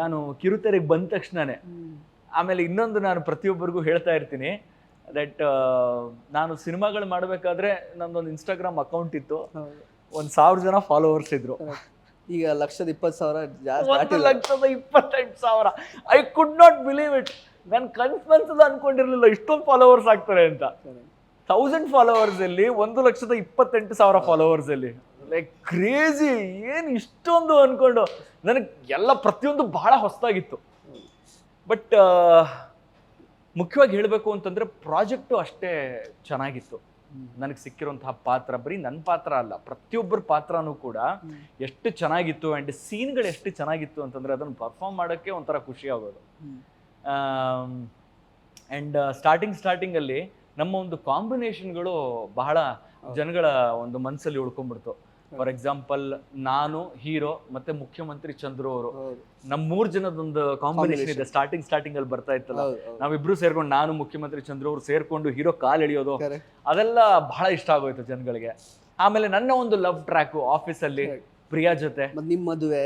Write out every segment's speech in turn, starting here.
ನಾನು ಕಿರುತೆರೆಗೆ ಬಂದ ತಕ್ಷಣನೇ. ಆಮೇಲೆ ಇನ್ನೊಂದು ನಾನು ಪ್ರತಿಯೊಬ್ಬರಿಗೂ ಹೇಳ್ತಾ ಇರ್ತೀನಿ ದಟ್ ನಾನು ಸಿನಿಮಾಗಳು ಮಾಡಬೇಕಾದ್ರೆ ನಂದೊಂದು ಇನ್ಸ್ಟಾಗ್ರಾಮ್ ಅಕೌಂಟ್ ಇತ್ತು. ಒಂದು ಸಾವಿರ ಜನ ಫಾಲೋವರ್ಸ್ ಇದ್ರು. ಈಗ ಲಕ್ಷದ ಇಪ್ಪತ್ತು ಸಾವಿರ ಜಾಸ್ತಿ. ಲಕ್ಷದ ಇಪ್ಪತ್ತೆಂಟು ಸಾವಿರ. I could not believe it ನಾನು ಕನ್ಸ್ಪನ್ಸದ ಅನ್ಕೊಂಡಿರ್ಲಿಲ್ಲ ಇಷ್ಟೊಂದು ಫಾಲೋವರ್ಸ್ ಆಗ್ತಾರೆ ಅಂತ. ತೌಸಂಡ್ ಫಾಲೋವರ್ಸ್ ಅಲ್ಲಿ ಒಂದು ಲಕ್ಷದ ಇಪ್ಪತ್ತೆಂಟು ಸಾವಿರ ಫಾಲೋವರ್ಸ್ ಅಲ್ಲಿ. ಲೈಕ್ ಕ್ರೇಜಿ, ಏನು ಇಷ್ಟೊಂದು ಅಂದ್ಕೊಂಡು ನನಗೆ ಎಲ್ಲ ಪ್ರತಿಯೊಂದು ಭಾಳ ಹೊಸದಾಗಿತ್ತು. ಬಟ್ ಮುಖ್ಯವಾಗಿ ಹೇಳಬೇಕು ಅಂತಂದರೆ ಪ್ರಾಜೆಕ್ಟು ಅಷ್ಟೇ ಚೆನ್ನಾಗಿತ್ತು. ನನಗೆ ಸಿಕ್ಕಿರುವಂತಹ ಪಾತ್ರ, ಬರೀ ನನ್ನ ಪಾತ್ರ ಅಲ್ಲ, ಪ್ರತಿಯೊಬ್ಬರ ಪಾತ್ರನೂ ಕೂಡ ಎಷ್ಟು ಚೆನ್ನಾಗಿತ್ತು ಆ್ಯಂಡ್ ಸೀನ್ಗಳು ಎಷ್ಟು ಚೆನ್ನಾಗಿತ್ತು ಅಂತಂದರೆ ಅದನ್ನು ಪರ್ಫಾರ್ಮ್ ಮಾಡೋಕ್ಕೆ ಒಂಥರ ಖುಷಿ ಆಗೋದು. ಆ್ಯಂಡ್ ಸ್ಟಾರ್ಟಿಂಗ್ ಸ್ಟಾರ್ಟಿಂಗಲ್ಲಿ ನಮ್ಮ ಒಂದು ಕಾಂಬಿನೇಷನ್ಗಳು ಬಹಳ ಜನಗಳ ಒಂದು ಮನಸ್ಸಲ್ಲಿ ಉಳ್ಕೊಂಡ್ಬಿಡ್ತು. ಫಾರ್ ಎಕ್ಸಾಂಪಲ್ ನಾನು ಹೀರೋ ಮತ್ತೆ ಮುಖ್ಯಮಂತ್ರಿ ಚಂದ್ರು ಅವರು. ನಮ್ ಮೂರ್ ಜನದೊಂದು ಕಾಂಬಿನೇಷನ್ ಇದೆ. ಸ್ಟಾರ್ಟಿಂಗ್ ಸ್ಟಾರ್ಟಿಂಗ್ ಅಲ್ಲಿ ಬರ್ತಾ ಇತ್ತಲ್ಲ. ನಾವಿಬ್ರು ಸೇರ್ಕೊಂಡು ನಾನು ಮುಖ್ಯಮಂತ್ರಿ ಚಂದ್ರು ಅವರು ಸೇರ್ಕೊಂಡು ಹೀರೋ ಕಾಲ್ ಎಳಿಯೋದು. ಅದೆಲ್ಲ ಬಹಳ ಇಷ್ಟ ಆಗೋಯ್ತು ಜನಗಳಿಗೆ. ಆಮೇಲೆ ನನ್ನ ಒಂದು ಲವ್ ಟ್ರ್ಯಾಕ್ ಆಫೀಸಲ್ಲಿ ಪ್ರಿಯಾ ಜೊತೆ. ನಿಮ್ ಮದುವೆ.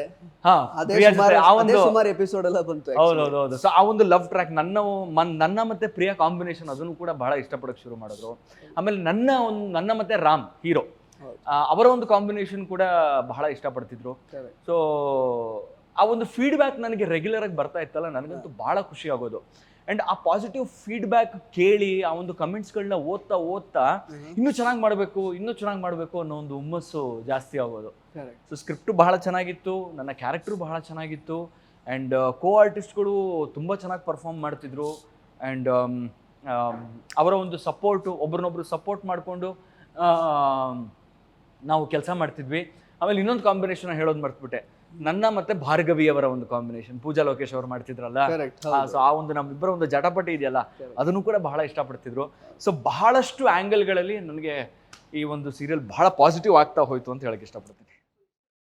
ಸುಮಾರು ಎಪಿಸೋಡ್ ಎಲ್ಲ ಬಂತು ಹೌದೌದು ಸೊ ಆ ಒಂದು ಲವ್ ಟ್ರ್ಯಾಕ್ ನನ್ನ ನನ್ನ ಮತ್ತೆ ಪ್ರಿಯಾ ಕಾಂಬಿನೇಷನ್ ಅದನ್ನು ಕೂಡ ಬಹಳ ಇಷ್ಟಪಡಕ್ ಶುರು ಮಾಡಿದ್ರು. ಆಮೇಲೆ ನನ್ನ ಒಂದು ನನ್ನ ಮತ್ತೆ ರಾಮ್ ಹೀರೋ. ಅವರ ಒಂದು ಕಾಂಬಿನೇಷನ್ ಕೂಡ ಬಹಳ ಇಷ್ಟಪಡ್ತಿದ್ರು. ಸೊ ಆ ಒಂದು ಫೀಡ್ಬ್ಯಾಕ್ ನನಗೆ ರೆಗ್ಯುಲರ್ ಆಗಿ ಬರ್ತಾ ಇತ್ತಲ್ಲ ನನಗಂತೂ ಬಹಳ ಖುಷಿ ಆಗೋದು. ಅಂಡ್ ಆ ಪಾಸಿಟಿವ್ ಫೀಡ್ಬ್ಯಾಕ್ ಕೇಳಿ ಆ ಒಂದು ಕಮೆಂಟ್ಸ್ಗಳನ್ನ ಓದ್ತಾ ಓದ್ತಾ ಇನ್ನೂ ಚೆನ್ನಾಗಿ ಮಾಡಬೇಕು ಇನ್ನೂ ಚೆನ್ನಾಗಿ ಮಾಡಬೇಕು ಅನ್ನೋ ಒಂದು ಹುಮ್ಮಸ್ಸು ಜಾಸ್ತಿ ಆಗೋದು. ಸೊ ಸ್ಕ್ರಿಪ್ಟು ಬಹಳ ಚೆನ್ನಾಗಿತ್ತು ನನ್ನ ಕ್ಯಾರೆಕ್ಟ್ರು ಬಹಳ ಚೆನ್ನಾಗಿತ್ತು. ಆ್ಯಂಡ್ ಕೋ ಆರ್ಟಿಸ್ಟ್ಗಳು ತುಂಬ ಚೆನ್ನಾಗಿ ಪರ್ಫಾರ್ಮ್ ಮಾಡ್ತಿದ್ರು. ಆ್ಯಂಡ್ ಅವರ ಒಂದು ಸಪೋರ್ಟು ಒಬ್ರನ್ನೊಬ್ರು ಸಪೋರ್ಟ್ ಮಾಡಿಕೊಂಡು ನಾವು ಕೆಲಸ ಮಾಡ್ತಿದ್ವಿ. ಆಮೇಲೆ ಇನ್ನೊಂದು ಕಾಂಬಿನೇಷನ್ ಹೇಳೋದು ಮರ್ತ್ಬಿಟ್ಟೆ. ನನ್ನ ಮತ್ತೆ ಭಾರ್ಗವಿಯವರ ಒಂದು ಕಾಂಬಿನೇಷನ್ ಪೂಜಾ ಲೋಕೇಶ್ ಅವರು ಮಾಡ್ತಿದ್ರಲ್ಲ. ಸೊ ಆ ಒಂದು ನಮ್ಮಿಬ್ಬರ ಒಂದು ಜಟಪಟಿ ಇದೆಯಲ್ಲ ಅದನ್ನು ಕೂಡ ಬಹಳ ಇಷ್ಟಪಡ್ತಿದ್ರು. ಸೊ ಬಹಳಷ್ಟು ಆ್ಯಂಗಲ್ಗಳಲ್ಲಿ ನನಗೆ ಈ ಒಂದು ಸೀರಿಯಲ್ ಬಹಳ ಪಾಸಿಟಿವ್ ಆಗ್ತಾ ಹೋಯ್ತು ಅಂತ ಹೇಳಕ್ ಇಷ್ಟಪಡ್ತೀನಿ.